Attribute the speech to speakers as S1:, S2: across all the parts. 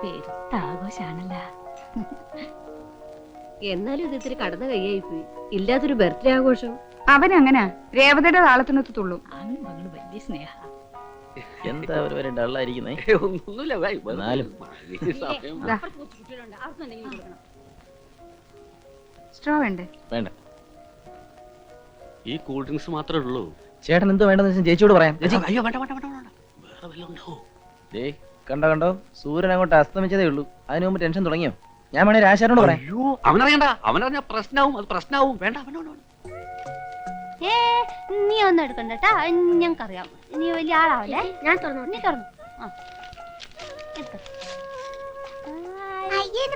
S1: പെരുത്ത ആഘോഷാണല്ല
S2: എന്നാലും ഇത് ഇത്തിരി കടന്ന കൈയായി പോയി. ഇല്ലാത്തൊരു ബർത്ത്ഡേ ആഘോഷം.
S3: അവനങ്ങനെ? രേവതയുടെ താളത്തിനൊത്ത് തുള്ളും
S1: ആണും മകളും വലിയ സ്നേഹ.
S4: എന്താ ഒരു വരെ ഡള്ളായിരിക്കുന്നേ?
S5: ഒന്നുമില്ല ഭായ്, വെറുതെ
S4: എന്നാലും.
S5: ഈ സമയം.
S3: ദാ. സ്ട്രോ ഉണ്ട്
S4: വേണ്ട.
S5: ഈ കൂൾ ഡ്രിങ്ക്സ് മാത്രമേ ഉള്ളൂ.
S4: ചേട്ടൻ എന്തോ വേണ്ടെന്ന് വെച്ചാൽ ചേച്ചിയോട് പറയാം. ചേച്ചി.
S5: അയ്യോ വേണ്ട വേണ്ട വേണ്ട വേണ്ട. വേറെ വല്ലതും ഉണ്ടോ?
S4: ദേ കണ്ടോ കണ്ടോ? സൂര്യൻ അങ്ങോട്ട് അസ്തമിച്ചതേ ഉള്ളൂ. അതിനു മുമ്പ് ടെൻഷൻ തുടങ്ങിയോ? ഞാൻ വേണേ രാശാരോട് പറയാം.
S5: അയ്യോ അവനറിയണ്ട. അവനറിഞ്ഞ പ്രശ്നമാവും അത് വേണ്ട
S6: ഏ നീ ഒന്നും എടുക്കണ്ട കേട്ടാ ഞങ്ങൾക്കറിയാം. നീ വലിയ ആളാവല്ലേ? ഞാൻ തുറന്നു നീ തുറന്നു. ആ. എടുത്തോ.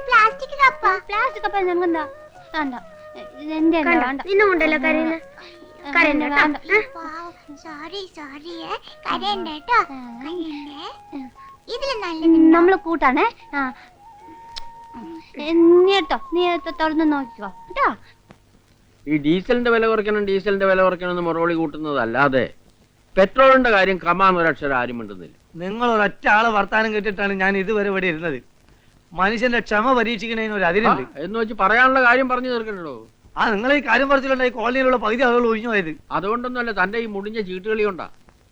S6: പ്ലാസ്റ്റിക് കപ്പ. പ്ലാസ്റ്റിക് കപ്പ ഞങ്ങെന്താ വേണ്ട. ഇത് എന്റെ അല്ല, വേണ്ട.
S7: നിന്നുകൊണ്ടല്ലോ കരയുന്ന?
S6: എന്റെ വേണ്ട.
S7: സോറി സോറി കരയണ്ട കേട്ടോ കരയണ്ടേ.
S6: നമ്മൾ കൂട്ടാണേ. ആ. നീ നീ തുറന്ന് നോക്കിക്കോ. കേട്ടോ?
S5: ഈ ഡീസലിന്റെ വില കുറയ്ക്കണം ഡീസലിന്റെ വില കുറയ്ക്കണം എന്ന് മുറവിളി കൂട്ടുന്നതല്ലാതെ പെട്രോളിന്റെ കാര്യം കമാന്ന് ഒരക്ഷരം ആരും മിണ്ടുന്നില്ല.
S8: നിങ്ങൾ ഒരൊറ്റ ആളെ വർത്താനം കേട്ടിട്ടാണ് ഞാൻ ഇതുവരെ ഇവിടെ ഇരുന്നത്. മനുഷ്യന്റെ ക്ഷമ പരീക്ഷിക്കുന്നതിന് ഒരു
S5: ആ,
S8: അതിരുണ്ട്
S5: എന്ന് വെച്ച് പറയാനുള്ള കാര്യം പറഞ്ഞു തീർക്കണ്ടോ
S8: ആ നിങ്ങൾ ഈ കാര്യം പറഞ്ഞിട്ടുണ്ടെങ്കിൽ കോളനിയിലുള്ള പകുതി ആളുകൾ ഒഴിഞ്ഞു പോയത്.
S5: അതുകൊണ്ടൊന്നുമല്ല തന്റെ ഈ മുടിഞ്ഞ ചീട്ടുകളി കൊണ്ടാ.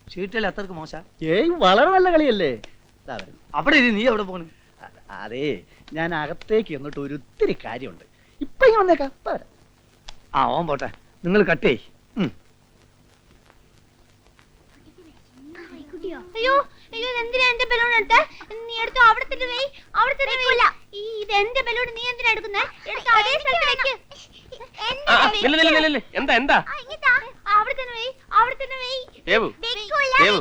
S8: ചീട്ടിൽ അത്രയ്ക്ക് മോശ.
S9: ഏയ് വളരെ നല്ല കളിയല്ലേ.
S8: അവിടെ ഇരി, നീ എവിടെ പോണ്?
S9: അതെ ഞാൻ അകത്തേക്ക് എന്നിട്ട് ഒരു ഒത്തിരി കാര്യമുണ്ട്. ഇപ്പൊ ഇങ്ങനെ വന്നേക്കാം. വരാം.
S8: ആ ഓൻ പോട്ടെ. നിങ്ങൾ കട്ടേ
S6: അയ്യോ അയ്യോ എന്തിനാ എന്റെ ബലൂൺ എടുത്ത്? നീ എടുത്തോ? അവിടെ തന്നെ വെയ്. അവിടെ തന്നെ ഈ ഇത് എന്റെ ബലൂൺ നീ എന്തിനാ എടുക്കുന്നേ? എടുത്ത് അതേ സ്ഥലത്ത് വെക്ക്.
S10: എന്താ എന്താ?
S6: അവിടെ തന്നെ വെയ് അവിടെ തന്നെ വെയ്.
S10: ദേവു
S7: വെക്കൂല
S10: ദേവു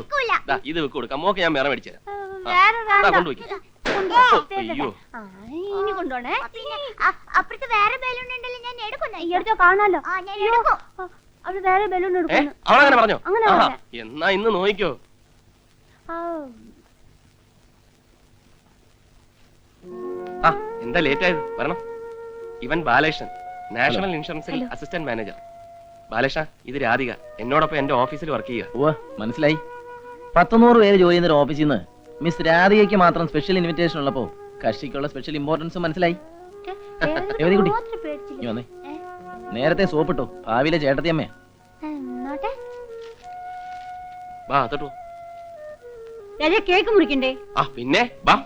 S10: ഇത് വെക്ക് കൊടുക്കാം. മോക്ക് ഞാൻ വേറെ മേടിച്ചു തരാം.
S6: വേറെ
S10: കൊണ്ടുപോയി അയ്യോ.
S6: ആ, ഇനി കൊണ്ടോണേ
S7: പിന്നെ അ- അപ്പുറത്ത് വേറെ ബലൂൺ ഉണ്ടല്ലോ ഞാൻ എടുക്കുന്നു
S6: ഈ കാണാലോ? അവിടെ വേറെ ബലൂൺ
S10: ഏ
S6: എടുക്കുന്നു.
S10: അവളങ്ങനെ പറഞ്ഞോ?
S6: അങ്ങനെ.
S10: എന്നാ ഇന്ന് നോയിക്കോ. എന്താ ലേറ്റ് ആയത്? വരണം. ഇവൻ ബാലകൃഷ്ണൻ. നാഷണൽ ഇൻഷുറൻസിൽ അസിസ്റ്റന്റ് മാനേജർ ബാലകൃഷ്ണ ഇത് രാധിക. എന്നോടൊപ്പം എന്റെ ഓഫീസിൽ വർക്ക് ചെയ്യുക.
S4: ഓ മനസ്സിലായി. പത്തുനൂറ് പേര് ജോലി ചെയ്യുന്ന ഒരു ഓഫീസിൽ നിന്ന് മിസ് രാധികയ്ക്ക് മാത്രം സ്പെഷ്യൽ ഇൻവിറ്റേഷൻ ഉള്ളപ്പോ കക്ഷിക്കുള്ള സ്പെഷ്യൽ ഇമ്പോർട്ടൻസ് മനസ്സിലായി. കുട്ടി. വന്നേ? നേരത്തെ സോപ്പിട്ടോ ഭാവിയിലെ ചേട്ടത്തിയമ്മയാ
S2: കേക്ക് മുറിക്കണ്ടേ?
S10: ആ പിന്നെ വാ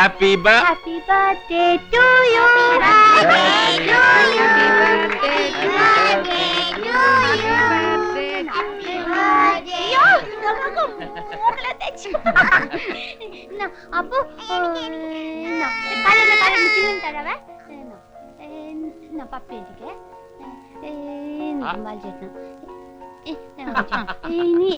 S10: ഹാപ്പി ബ
S6: Happy birthday to you. അയ്യോ, നമുക്ക് മൂക്കിലെ തേച്ച്. എന്നാ, അപ്പൊ തരാവേ. പപ്പി ഞാൻ വിളിക്കാം. ഇനി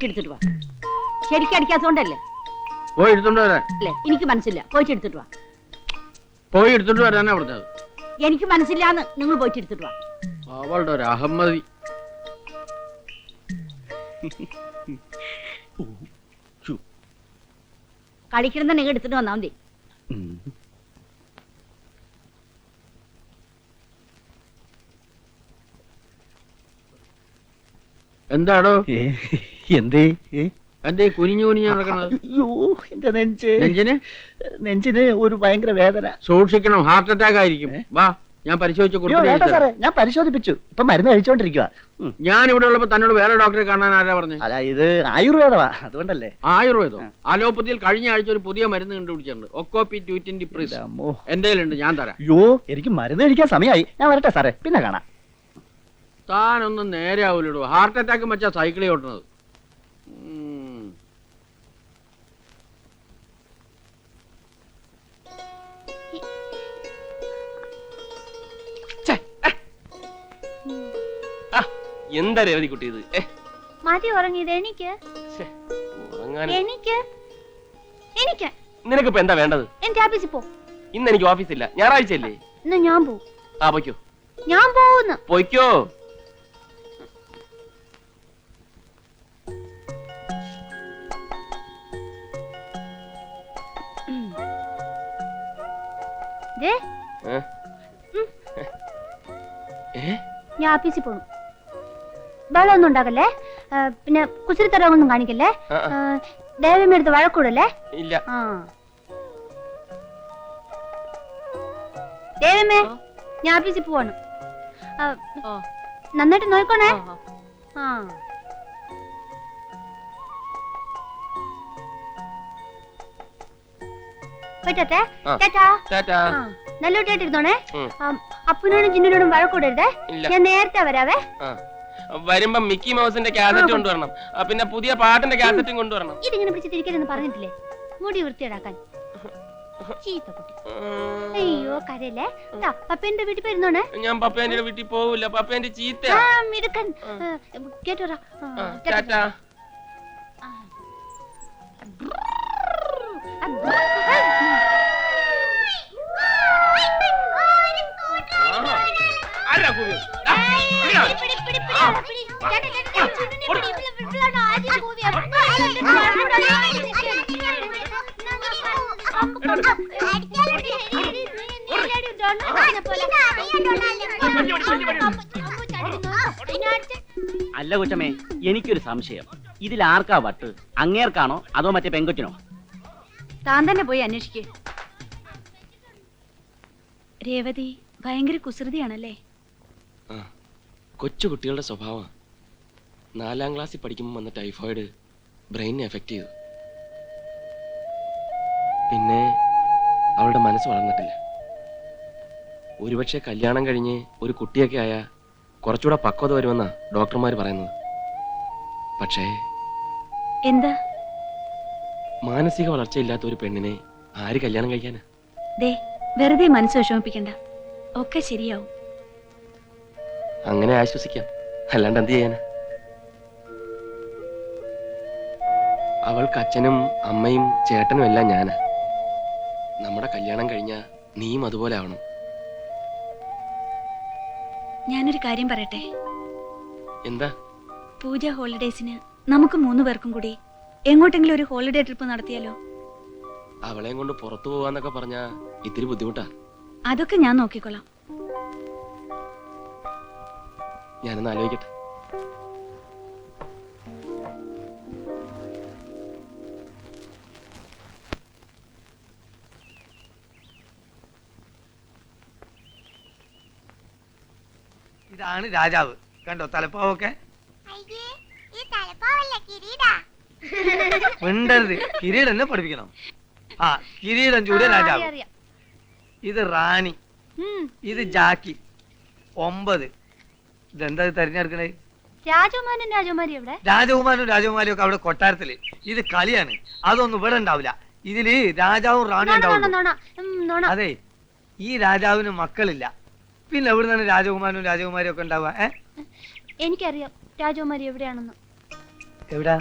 S2: പോയിട്ട് എടുത്തിട്ട് വാ. ശരിക്കും അടിക്കാത്തോണ്ടല്ലേ
S5: പോയി എടുത്തോണ്ട് വരാൻ.
S2: അല്ലേ? എനിക്ക് മനസ്സില്ല. പോയിട്ട് എടുത്തിട്ട് വാ.
S5: പോയി എടുത്തോണ്ട് വരാനാ പറഞ്ഞത്
S2: എനിക്ക് മനസ്സില്ലാന്ന് നിങ്ങൾ പോയിട്ട് എടുത്തിട്ട് വാ.
S5: അവളുടെ ഒരു അഹമ്മതി.
S2: കളിക്കണം നിങ്ങൾ എടുത്തിട്ട് വന്നാ മതി.
S5: എന്താടോ?
S9: എന്തേ?
S5: ഈ കുനിഞ്ഞു കുനിഞ്ഞു നടക്കണത്.
S9: അയ്യോ എന്റെ നെഞ്ച്.
S5: നെഞ്ചിന്?
S9: നെഞ്ചിന് ഒരു ഭയങ്കര വേദന.
S5: സൂക്ഷിക്കണം ഹാർട്ട് അറ്റാക്ക് ആയിരിക്കും. വാ ഞാൻ പരിശോധിച്ചു
S9: സാറേ ഞാൻ പരിശോധിപ്പിച്ചു. ഇപ്പൊ മരുന്ന് കഴിച്ചോണ്ടിരിക്കുക
S5: ഞാൻ ഇവിടെ ഉള്ളപ്പോ തന്നോട് വേറെ ഡോക്ടറെ കാണാൻ ആരാ പറഞ്ഞു?
S9: അല്ല ഇത് ആയുർവേദമാ അതുകൊണ്ടല്ലേ.
S5: ആയുർവേദം? അലോപ്പതിയിൽ കഴിഞ്ഞ ആഴ്ച ഒരു പുതിയ മരുന്ന് കണ്ടുപിടിച്ചിട്ടുണ്ട്. ഒക്കോപി ട്യൂറ്റിന്റെ പ്രിസ്. എന്റെ കയ്യിലുണ്ട് ഞാൻ തരാം.
S9: അയ്യോ എനിക്ക് മരുന്ന് കഴിക്കാൻ സമയമായി ഞാൻ വരട്ടെ സാറേ പിന്നെ കാണാം.
S5: താനൊന്നും നേരെ ആവൂലോ ഹാർട്ട് അറ്റാക്ക് വെച്ചാ സൈക്കിളിൽ ഓട്ടുന്നത്.
S10: എന്താ രേവതി കുട്ടി ഇത്?
S6: മതി ഉറങ്ങിയത് എനിക്ക്. എനിക്ക്? എനിക്ക്.
S10: നിനക്ക് എന്താ വേണ്ടത്?
S6: എന്റെ ഓഫീസിൽ പോ.
S10: ഇന്ന് എനിക്ക് ഓഫീസില്ല ഞായറാഴ്ച അല്ലേ
S6: ഇന്ന് ഞാൻ പോവും.
S10: ആ പൊയ്ക്കോ.
S6: ഞാൻ പോവുന്നു.
S10: പൊയ്ക്കോ.
S6: ഞാൻ ആഫീസിൽ പോണു. വെള്ളമൊന്നും ഉണ്ടാക്കല്ലേ? ആ, പിന്നെ കുസൃത്തരവൊന്നും കാണിക്കല്ലേ. ദേവമ്മ എടുത്ത് വഴക്കൂടല്ലേ?
S10: ഇല്ല.
S6: ദേവമ്മേ ഞാൻ ആഫീസിൽ പോവാണ്. നന്നായിട്ട് നോക്കണേ. ആ. പറ്റത്തെ
S10: ആ.
S6: ചേട്ടാ
S10: ടാറ്റാ.
S6: ആ നല്ലോട്ടായിട്ടിരുന്നോണേ
S10: ഉം.
S6: അപ്പനോടും ജിന്നിനോടും വഴക്കൂടരുതേ.
S10: ഇല്ല.
S6: ഞാൻ നേരത്തെ വരാവേ.
S10: ആ. വരുമ്പം മിക്കി മൗസിന്റെ കാസറ്റ് കൊണ്ടുവരണം. ആ, പിന്നെ പുതിയ പാട്ടിന്റെ കാസറ്റും കൊണ്ടുവരണം.
S6: ഇതിങ്ങനെ പിടിച്ച് തിരിക്കരുതെന്ന് പറഞ്ഞിട്ടില്ലേ? മുടി വൃത്തിയിടാക്കാൻ. ചീത്ത കുട്ടി. അയ്യോ കരയല്ലേ? ദാ, പപ്പേന്റെ വീട്ടിൽ പോയിരുന്നോണേ?
S10: ഞാൻ പപ്പേന്റെ വീട്ടിൽ പോവില്ല. പപ്പേന്റെ ചീത്ത
S6: ആ മിടുക്കൻ. കേട്ടോടാ
S10: ടാറ്റാ. കൂവി? ദാ, ഇങ്ങോട്ട് വാ.
S9: അല്ല കൊച്ചമ്മേ എനിക്കൊരു സംശയം. ഇതിൽ ആർക്കാ വട്ട്? അങ്ങേർക്കാണോ അതോ മറ്റേ പെങ്കൊച്ചിനോ?
S3: താൻ തന്നെ പോയി അന്വേഷിക്കേ.
S1: രേവതി ഭയങ്കര കുസൃതിയാണല്ലേ?
S10: കൊച്ചു കുട്ടികളുടെ സ്വഭാവം. നാലാം ക്ലാസ്സിൽ പഠിക്കുമ്പോൾ വന്ന ടൈഫോയിഡ് ബ്രെയിനെ എഫക്റ്റ് ചെയ്തു. പിന്നെ അവളുടെ മനസ്സ് വളർന്നിട്ടില്ല. ഒരുപക്ഷെ കല്യാണം കഴിഞ്ഞ് ഒരു കുട്ടിയൊക്കെ ആയ കുറച്ചുകൂടെ പക്വത വരുമെന്നാ ഡോക്ടർമാർ പറയുന്നത്. പക്ഷേ
S1: എന്താ?
S10: മാനസിക വളർച്ച ഇല്ലാത്ത ഒരു പെണ്ണിനെ ആര് കല്യാണം കഴിക്കാനാ?
S1: ദേ വെറുതെ മനസ്സ് വിഷമിപ്പിക്കണ്ട. ഒക്കെ ശരിയാവും.
S10: അങ്ങനെ ആശ്വസിക്കാം. അല്ലാണ്ട് എന്ത് ചെയ്യാനാ? അവൾക്ക് അച്ഛനും അമ്മയും ചേട്ടനും എല്ലാം ഞാനാ. നമ്മുടെ കല്യാണം കഴിഞ്ഞ നീയും അതുപോലെ ആവണം.
S1: ഞാനൊരു കാര്യം പറയട്ടെ?
S10: എന്താ?
S1: പൂജ ഹോളിഡേസിന് നമുക്ക് മൂന്ന് പേർക്കും കൂടി എങ്ങോട്ടെങ്കിലും ഒരു ഹോളിഡേ ട്രിപ്പ് നടത്തിയാലോ?
S10: അവളെയും കൊണ്ട് പുറത്തു പോവാന്നൊക്കെ പറഞ്ഞാ ഇത്തിരി ബുദ്ധിമുട്ടാ.
S1: അതൊക്കെ ഞാൻ നോക്കിക്കൊള്ളാം.
S10: ഞാനൊന്ന് ആലോചിക്കട്ടെ.
S8: ഇതാണ് രാജാവ്. കണ്ടോ തലപ്പാവൊക്കെ?
S7: അയ്യേ ഈ തലപ്പാവല്ല കിരീടാ.
S8: മിണ്ടരുത്. കിരീടം എന്നെ പഠിപ്പിക്കണം. ആ കിരീടം ചൂടിയ രാജാവ്. ഇത് റാണി. ഇത് ജാക്കി. ഒമ്പത്. ഇതെന്താ ഇത് തെരഞ്ഞെടുക്കണേ?
S6: രാജകുമാരൻ രാജകുമാരി എവിടെ?
S8: രാജകുമാരനും രാജകുമാരിയും ഒക്കെ അവിടെ കൊട്ടാരത്തിൽ. ഇത് കളിയാണ്. അതൊന്നും ഇവിടെ ഉണ്ടാവില്ല. ഇതിൽ രാജാവും
S6: റാണി
S8: അതെ. ഈ രാജാവിന് മക്കളില്ല. പിന്നെ എവിടെ നിന്നാണ് രാജകുമാരനും രാജകുമാരിയും ഒക്കെ ഉണ്ടാവുക? ഏ?
S6: എനിക്കറിയാം രാജകുമാരി എവിടെയാണെന്ന്.
S8: എവിടാ?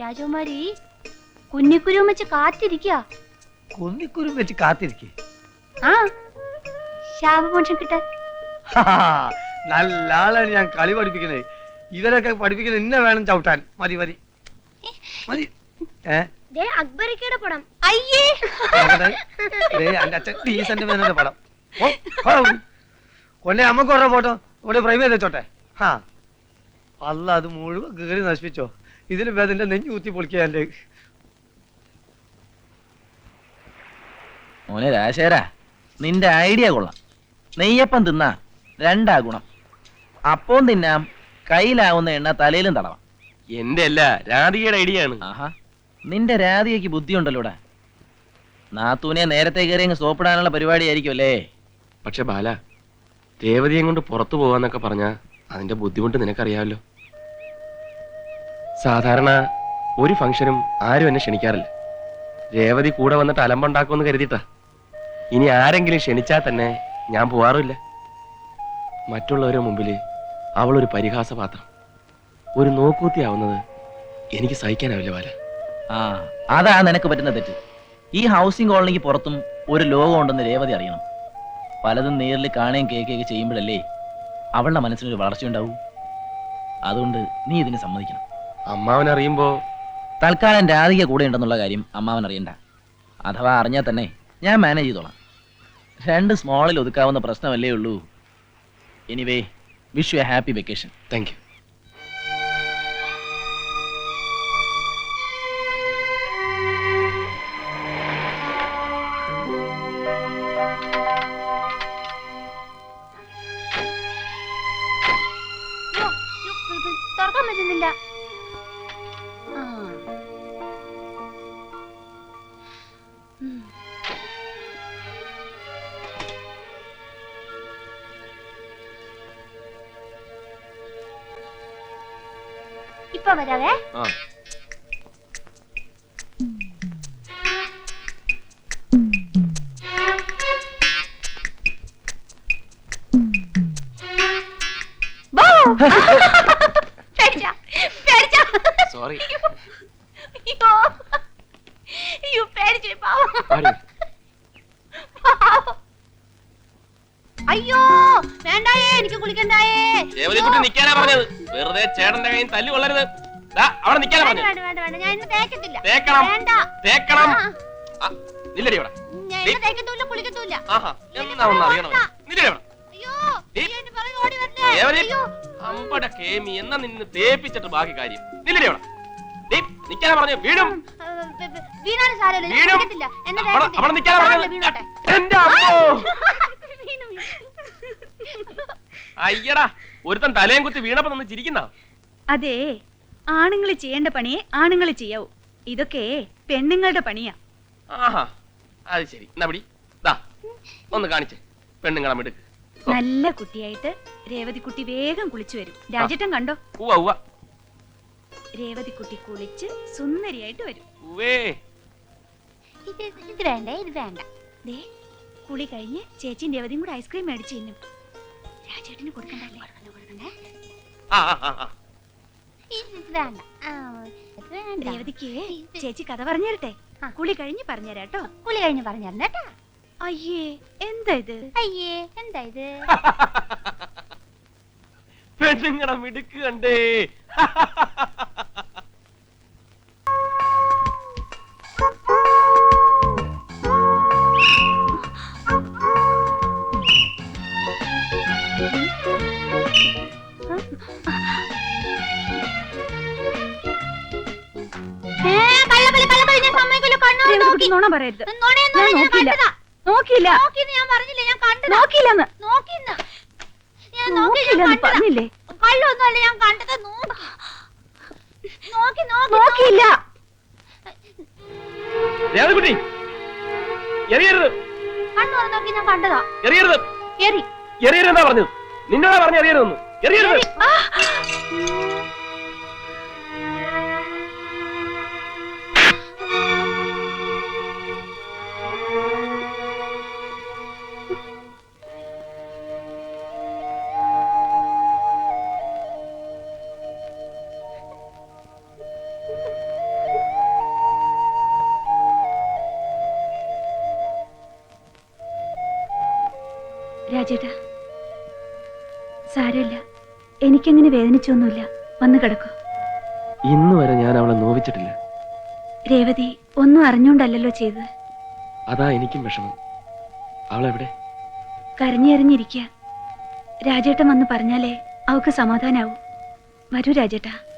S6: രാജകുമാരി കുഞ്ഞിക്കുരുവും വെച്ച് കാത്തിരിക്കുക
S8: കുന്നിക്കുരും വെച്ച് കാത്തിരിക്കേ.
S6: ആ. ശാപമോക്ഷം കിട്ടാൻ
S8: നല്ല ആളാണ് ഞാൻ കളി പഠിപ്പിക്കുന്നത് ഇവരൊക്കെ പഠിപ്പിക്കുന്നത് ഇന്ന വേണം ചവിട്ടാൻ. മതി മതി. മതി. ഏ?
S6: അക്ബരിക്കയുടെ പടം. അയ്യേ.
S8: അച്ഛൻ ഡീസന്റ് മേനോന്റെ പടം. കൊന്നെ അമ്മയ്ക്ക് ഓരോ ഫോട്ടോ. ഇവിടെ ഫ്രെയിം ചെയ്ത് വെച്ചോട്ടെ. ഹാ. അല്ല അത് മുഴുവൻ കീറി നശിപ്പിച്ചോ. ഇതിന് വേദന്റെ നെഞ്ഞു കുത്തി പൊളിക്കുക എന്റെ.
S4: മോനെ രാശേരാ നിന്റെ ഐഡിയ കൊള്ളാം. നെയ്യപ്പം തിന്നാ. രണ്ടാ ഗുണം. അപ്പവും തിന്നാം കയ്യിലാവുന്ന എണ്ണ തലയിലും തടവാം.
S10: എന്റെ അല്ല രാധികയുടെ ഐഡിയ ആണ്
S4: ആഹാ നിന്റെ രാധികയ്ക്ക് ബുദ്ധിയുണ്ടല്ലോടാ. നാത്തൂനെ നേരത്തെ കയറി അങ്ങ് സോപ്പിടാനുള്ള പരിപാടിയായിരിക്കും അല്ലേ?
S10: പക്ഷെ ബാല രേവതിയെ കൊണ്ട് പുറത്തു പോവാന്നൊക്കെ പറഞ്ഞാ അതിന്റെ ബുദ്ധിമുട്ട് നിനക്കറിയാമല്ലോ. സാധാരണ ഒരു ഫംഗ്ഷനും ആരും എന്നെ ക്ഷണിക്കാറില്ല. രേവതി കൂടെ വന്നിട്ട് അലമ്പുണ്ടാക്കുമെന്ന് കരുതിട്ടാ ഇനി ആരെങ്കിലും ക്ഷണിച്ചാൽ തന്നെ ഞാൻ പോവാറില്ല മറ്റുള്ളവരുടെ മുമ്പിൽ അവളൊരു പരിഹാസപാത്രം. ഒരു നോക്കൂത്തിയാവുന്നത് എനിക്ക് സഹിക്കാനാവില്ല ബാല.
S4: ആ അതാ നിനക്ക് പറ്റുന്ന തെറ്റ്. ഈ ഹൗസിംഗ് കോളനിക്ക് പുറത്തും ഒരു ലോകം ഉണ്ടെന്ന് രേവതി അറിയണം. പലതും നേരിൽ കാണുകയും കേൾക്കുകയൊക്കെ ചെയ്യുമ്പോഴല്ലേ അവളുടെ മനസ്സിനൊരു വളർച്ചയുണ്ടാവൂ അതുകൊണ്ട് നീ ഇതിന് സമ്മതിക്കണം.
S10: അമ്മാവൻ അറിയുമ്പോ
S4: തൽക്കാലം രാധിക കൂടെ ഉണ്ടെന്നുള്ള കാര്യം അമ്മാവൻ അറിയണ്ട. അഥവാ അറിഞ്ഞാൽ തന്നെ ഞാൻ മാനേജ് ചെയ്തോളാം. രണ്ട് സ്മോളിൽ ഒതുക്കാവുന്ന പ്രശ്നമല്ലേ ഉള്ളൂ.
S6: anyway wish you a happy vacation thank you വരാവേ?
S10: സോറി
S6: അയ്യോ. വേണ്ടായേ എനിക്ക് കുളിക്കണ്ടായേ.
S10: ദേവതിക്കുട്ടി നിക്കാനാ പറഞ്ഞത്. വെറുതെ ചേട്ടന്റെ കയ്യിൽ തല്ലി കൊള്ളരുത്. അവിടെ നിക്കാനാ പറഞ്ഞു.
S6: വേണ്ട വേണ്ട വേണ്ട ഞാൻ ഇന്ന് തേക്കത്തില്ല.
S10: തേക്കണം.
S6: വേണ്ട.
S10: തേക്കണം.
S6: ആ,
S10: ആ, നില്ലടി അവിടെ
S6: ഞാൻ ഇന്ന് തേക്കത്തൂല്ല കുളിക്കത്തൂല്ല
S10: ആഹാ എന്നാ ഒന്ന് അറിയണം നില്ലടി
S6: അയ്യോ നീ എന്നെ പുറകെ ഓടി അയ്യോ.
S10: അമ്പട കേമി എന്നാ നിന്ന് തേപ്പിച്ചിട്ട് ബാക്കി കാര്യം. നില്ലടി നിക്കാനാ പറഞ്ഞു വീടും
S6: ആ, വ- വ- വീണാലും സാരമില്ല ഞാൻ
S10: വീണും.
S6: കുളിക്കത്തില്ല. എന്നെ
S10: അവിടെ
S6: തേക്കത്തില്ല.
S10: അവിടെ നിക്കാനാ
S6: സാരമില്ല,
S10: പറഞ്ഞത്
S6: വീണോട്ടെ.
S10: എന്റെ അമ്മോ.
S6: വീണു, വീണു.
S10: അയ്യടാ ഒരുത്തൻ തലയും കുത്തി വീണപ്പോ നിന്ന് ചിരിക്കുന്ന.
S1: അതെ ആണുങ്ങൾ ചെയ്യേണ്ട പണിയെ ആണുങ്ങൾ ചെയ്യാവൂ. ഇതൊക്കെ പെണ്ണുങ്ങളുടെ പണിയാ.
S10: ആഹാ അത് ശരി. എന്നാ ദാ ഒന്ന് കാണിച്ചേ. പെണ്ണുങ്ങളെ മിടുക്ക്.
S1: നല്ല കുട്ടിയായിട്ട് രേവതിക്കുട്ടി വേഗം കുളിച്ചു വരും. രാജേട്ടൻ കണ്ടോ?
S10: ഉവ്വ ഉവ്വ.
S1: രേവതിക്കുട്ടി കുളിച്ച് സുന്ദരിയായിട്ട് വരും.
S6: ഇത് ഇത് വേണ്ട ഇത് വേണ്ട.
S1: ദേ കുളി കഴിഞ്ഞ് ചേച്ചിയും രേവതിയും കൂടെ ഐസ്ക്രീം മേടിച്ചു തിന്നും രാജേട്ടന് കൊടുക്കണ്ടല്ലേ?
S6: കൊടുക്കണ്ടേ
S10: ആ ആ ആ,
S6: വേണ്ട.
S1: രേവതിക്ക് ചേച്ചി കഥ പറഞ്ഞു തരട്ടെ
S6: ആ.
S1: കുളി കഴിഞ്ഞ് പറഞ്ഞുതരാട്ടോ
S6: കുളി കഴിഞ്ഞ് പറഞ്ഞു കേട്ടാ.
S1: അയ്യേ എന്താ ഇത്?
S6: അയ്യേ എന്താ ഇത്?
S10: പെണ്ണുങ്ങളെ മിടുക്ക് കണ്ടേ.
S1: നുണ പറയരുത്. ഞാൻ നോക്കിയില്ല.
S6: ഞാൻ പറഞ്ഞില്ല? ഞാൻ കണ്ടതാ.
S1: നോക്കിയില്ലെന്ന്.
S6: നോക്കിന്ന് ഞാൻ നോക്കി ഞാൻ
S1: നോക്കിയില്ലെന്ന്
S6: കണ്ടതാ.
S1: പറഞ്ഞില്ലേ?
S6: കള്ളൊന്നും അല്ല ഞാൻ കണ്ടത് നോക്കി നോക്കി നോക്കി.
S1: നോക്കിയില്ല.
S10: ദേവകുട്ടി എറിയരുത്.
S6: കണ്ണു തുറന്ന് നോക്കി ഞാൻ കണ്ടതാ.
S10: എറിയരുത്.
S6: എറി.
S10: എറിയരുതെന്നാ പറഞ്ഞത്. നിന്നോടാ പറഞ്ഞ എറിയരുതെന്ന്. എറിയരുത്.
S1: രാജേട്ടാ സാരമില്ല. എനിക്കങ്ങനെ വേദനിച്ചൊന്നുമില്ല. വന്നു കിടക്കൂ.
S10: ഇന്ന് വരെ ഞാൻ അവളെ നോവിച്ചിട്ടില്ല.
S1: രേവതി ഒന്നും അറിഞ്ഞോണ്ടല്ലോ ചെയ്തത്.
S10: അതാ എനിക്കും വിഷമം. അവളെവിടെ?
S1: കരഞ്ഞെറിഞ്ഞിരിക്കുക. രാജേട്ടൻ വന്ന് പറഞ്ഞാലേ അവക്ക് സമാധാനാവും. വരൂ രാജേട്ടാ.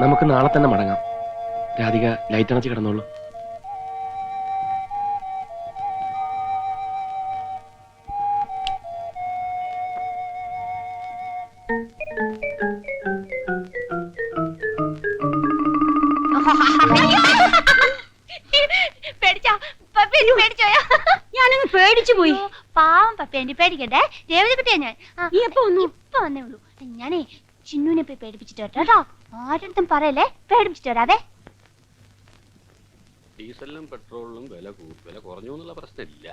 S10: നമുക്ക് നാളെ തന്നെ മടങ്ങാം. രാധിക ലൈറ്റ് അണച്ച് കിടന്നോളൂ.
S6: പേടിച്ചാ?
S1: പോയി.
S6: പാവം പപ്പേന്റെ പേടിക്കട്ടെ രേവതി കുട്ടിയാ ഞാൻ. ആ,
S1: നീ എപ്പോ വന്നു?
S6: ഇപ്പൊ വന്നേ ഉള്ളൂ. ഞാനേ ചിന്നുവിനെ പോയി പേടിപ്പിച്ചിട്ട് വരട്ടെ കേട്ടോ. ആരുടെ പറയല്ലേ? പേടിപ്പിച്ചിട്ട് വരാതെ
S5: ഡീസലിനും പെട്രോളിലും വില വില കുറഞ്ഞു എന്നുള്ള പ്രശ്നമില്ല.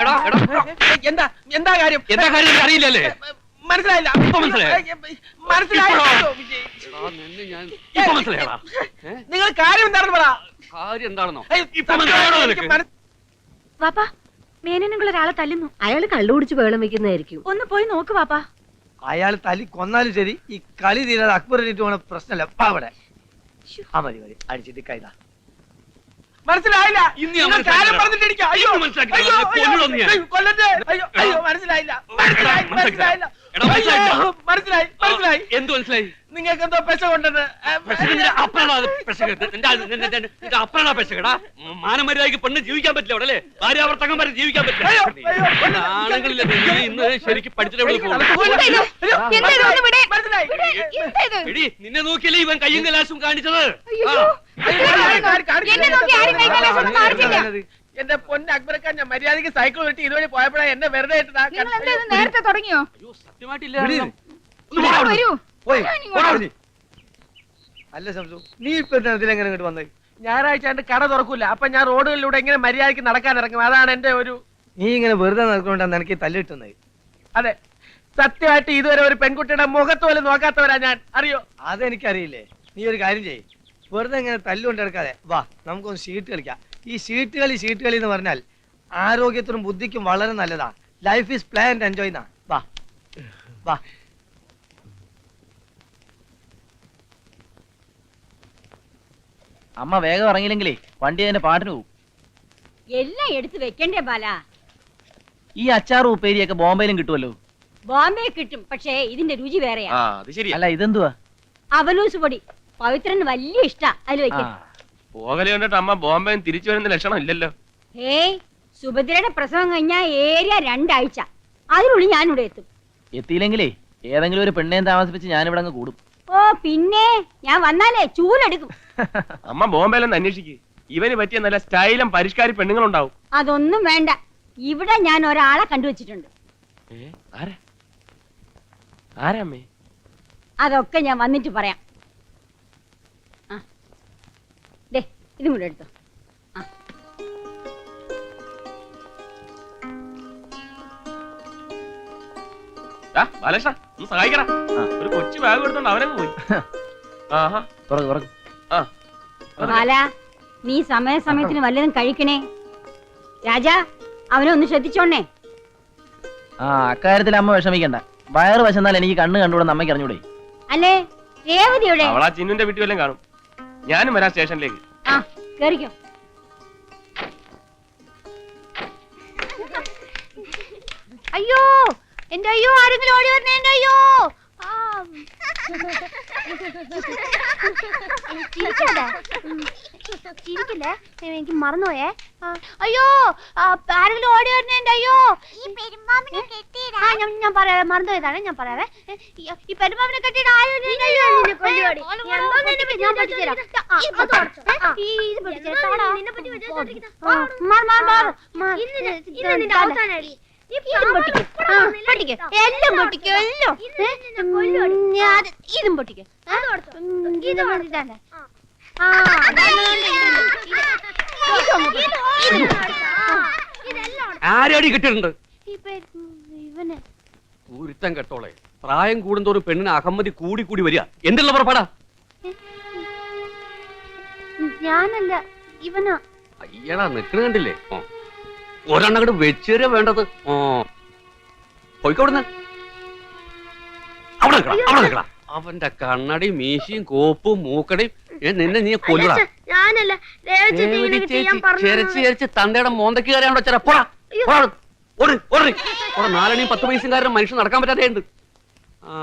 S5: എടാ എടാ എടാ.
S8: എന്താ എന്താ കാര്യം?
S5: എന്താ കാര്യം അറിയില്ലല്ലേ?
S8: മനസ്സിലായില്ല.
S5: ഇപ്പൊ മനസ്സിലായോ?
S8: മനസ്സിലായില്ലോ.
S5: എടാ നിന്നെ ഞാൻ ഇപ്പൊ മനസ്സിലായടാ
S8: നിങ്ങൾ കാര്യം എന്താണെന്ന് പറ.
S5: കാര്യം എന്താണെന്നോ?
S8: ഏയ്,
S5: ഇപ്പൊ മനസ്സിലായോ
S8: എനിക്ക്
S5: നിനക്ക്?
S8: മനസ്സ്-
S1: വാപ്പാ മേനനുകൾ ഒരാളെ തല്ലുന്നു.
S2: അയാൾ കള്ളു കുടിച്ച് വേളം വെക്കുന്നതായിരിക്കും.
S1: ഒന്ന് പോയി നോക്ക് വാപ്പാ.
S8: അയാൾ തലി കൊന്നാലും ശരി ഈ കളി തീരാതെ അക്ബർ പോണ പ്രശ്നമല്ല. പാവടെ അവിടെ. ആ മതി മതി. അടിച്ചിട്ട് കൈതാ. മനസ്സിലായില്ല? മനസ്സിലായില്ല. മനസ്സിലായില്ല. മനസ്സിലായി മനസ്സിലായി
S5: എന്ത് മനസ്സിലായി
S8: നിങ്ങൾക്ക് എന്തോ പെശ കൊണ്ടത്
S5: അപ്പനാ പെശകടാ മാനമര്യാദക്ക് പെണ്ണ് ജീവിക്കാൻ പറ്റില്ല അവിടെ അല്ലേ ഭാര്യാവർത്തങ്ങന്മാരെ ജീവിക്കാൻ പറ്റില്ല നീ ഇന്ന് ശരിക്കും പഠിച്ചിട്ട് നിന്നെ നോക്കിയല്ലേ ഇവൻ കയ്യും കലാശവും കാണിച്ചത്.
S8: എന്റെ പൊന്നെ അക്ബരക്കാൻ ഞാൻ മര്യാദയ്ക്ക് സൈക്കിൾ വെട്ടി ഇതുവഴി പോയപ്പോഴാ എന്നെ വെറുതെ ഇട്ടതാ.
S1: നേരത്തെ തുടങ്ങിയോ
S5: ഇത് നേരത്തെ തുടങ്ങിയോ.
S1: വരൂ.
S8: അല്ല സംസു നീ ഇപ്പൊ ഇങ്ങോട്ട് വന്നത്? ഞായറാഴ്ച എന്റെ കട തുറക്കൂല. അപ്പൊ ഞാൻ റോഡുകളിലൂടെ എങ്ങനെ മര്യാദയ്ക്ക് നടക്കാൻ ഇറങ്ങും. അതാണ് എന്റെ ഒരു നീ ഇങ്ങനെ വെറുതെ നടക്കൊണ്ടാണ് എനിക്ക് തല്ലിട്ടുന്നത് അതെ. സത്യമായിട്ട് ഇതുവരെ ഒരു പെൺകുട്ടിയുടെ മുഖത്ത് പോലും നോക്കാത്തവരാ ഞാൻ. അറിയോ? അതെനിക്കറിയില്ലേ. നീ ഒരു കാര്യം ചെയ്യ്. വെറുതെ ഇങ്ങനെ തല്ലുകൊണ്ട് എടുക്കാതെ വാ നമുക്കൊന്ന് ഷീട്ട് കളിക്കാം. ഈ ഷീട്ട് കളി ഷീട്ട് കളി എന്ന് പറഞ്ഞാൽ ആരോഗ്യത്തിനും ബുദ്ധിക്കും വളരെ നല്ലതാ. Life is play and enjoy എന്നാ വാ. വാ.
S4: അമ്മ വേഗം ഇറങ്ങിയില്ലെങ്കിലേ വണ്ടി അതിന്റെ പാട്ടിന് പോകും
S2: എല്ലാം എടുത്തു വെക്കണ്ടേ ബാല?
S4: ഈ അച്ചാറും ഉപ്പേരിയൊക്കെ ബോംബെയിലും കിട്ടുമല്ലോ
S2: ബോംബെ കിട്ടും പക്ഷേ ഇതിന്റെ രുചി വേറെയാ.
S10: അത് ശരി
S4: അല്ല ഇതെന്തുവാ?
S2: അവലൂസ് പൊടി. പവിത്രന് വലിയ ഇഷ്ടാ. അതിൽ
S4: ആ,
S2: വെക്കാൻ
S10: പോകലെ കണ്ടിട്ട് അമ്മ ബോംബെ തിരിച്ചു വരുന്ന ലക്ഷണം ഇല്ലല്ലോ.
S2: ഏയ് സുഭദ്രയുടെ പ്രസവം കഴിഞ്ഞാ ഏരിയ രണ്ടാഴ്ച. അതിനുള്ളിൽ ഞാനിവിടെ എത്തും.
S4: എത്തിയില്ലെങ്കിലേ ഏതെങ്കിലും ഒരു പെണ്ണേം താമസിപ്പിച്ച് ഞാനിവിടെ അങ്ങ് കൂടും.
S2: ഓ പിന്നെ? ഞാൻ വന്നാലേ ചൂലെടുക്കും.
S10: അമ്മ ബോംബെയിലൊന്ന് അന്വേഷിക്ക്. ഇവന് പറ്റിയ നല്ല സ്റ്റൈലും പരിഷ്കാരി പെണ്ണുങ്ങളുണ്ടാവും.
S2: അതൊന്നും വേണ്ട. ഇവിടെ ഞാൻ ഒരാളെ കണ്ടുവച്ചിട്ടുണ്ട്.
S10: ഏ ആരാ? ആരാ അമ്മേ?
S2: അതൊക്കെ ഞാൻ വന്നിട്ട് പറയാം ആ ദേ ഇതും കൂടെ എടുത്തോ. ആ.
S10: ആ ബാലകൃഷ്ണ ഒന്ന് സഹായിക്കടാ. ഒരു കൊച്ചു ബാഗ് എടുത്തോണ്ട് അവനങ്ങ് പോയി. ആഹാ. ആ.
S2: ബാല നീ സമയസമയത്തിന് വല്ലതും കഴിക്കണേ. രാജാ അവനെ ഒന്ന് ശ്രദ്ധിച്ചോണേ.
S4: ആ അക്കാര്യത്തിൽ അമ്മ വിഷമിക്കണ്ട. വയറ് വശന്നാൽ എനിക്ക് കണ്ണ് കണ്ടുകൂടെ അമ്മയ്ക്ക് അറിഞ്ഞൂടെ.
S2: അല്ലേ? രേവതിയുടെ
S10: അവളാ ചിന്നുന്റെ വീട്ടിൽ വല്ലതും കാണും. ഞാനും വരാം സ്റ്റേഷനിലേക്ക്.
S2: കേറിക്കോ
S6: അയ്യോ എന്റെ അയ്യോ ആരെങ്കിലും ഓടി വരണേ എന്റെ അയ്യോ ആ. ചിരിക്കല്ലേ എനിക്ക് മറന്നുപോയേ. അയ്യോ ആരെങ്കിലും ഓടി വരുന്നുണ്ട് അയ്യോ. ആ ഞാൻ ഞാൻ പറയാവേ മറന്നുപോയതാണ് ഞാൻ പറയാവേ. ഈ- പെരുമാവിനെ കെട്ടിയിട്ട് ആരും ഞാൻ ഈ ഇത് പൊട്ടിച്ചുതരാം. ഇത് പൊട്ടിക്ക്. ആ, പൊട്ടിക്ക്. എല്ലാം പൊട്ടിക്ക്, എല്ലാം. ഞാൻ ഇതും പൊട്ടിക്ക്. ഇത് പൊട്ടിച്ചാലേ. ആ,
S5: ആരടി കിട്ടിയിട്ടുണ്ട്?
S6: ഇവനെ.
S5: പൂരിത്തം കെട്ടോളെ. പ്രായം കൂടുന്തോറും പെണ്ണിന് അഹമ്മതി കൂടി കൂടി വരിക. എന്തുള്ള പുറപ്പാടാ?
S6: ഞാനല്ല ഇവനാ.
S5: അയ്യടാ നിക്കണ കണ്ടില്ലേ? ഓ ഒരെണ്ണം അങ്ങോട്ട് വെച്ചുതരാ വേണ്ടത്. ഓ പോയിക്കോടുന്ന. അവിടെ നിക്കടാ അവിടെ നിക്കടാ അവന്റെ കണ്ണടി മീശയും കോപ്പും മൂക്കടയും ഏ, നിന്നെ നീ കൊല്ലടാ.
S6: ഞാനല്ല
S5: രേവതി ചേച്ചി ചെരച്ച് ചെരച്ച് തന്തയുടെ മോന്തയ്ക്ക് കയറിയാണോ ചേരാ? പോടാ പോടാ ഓട് ഓടി. ഓടെ നാലണിയും പത്ത് പൈസയും കാരണം മനുഷ്യൻ നടക്കാൻ പറ്റാതെ ഉണ്ട് ആ.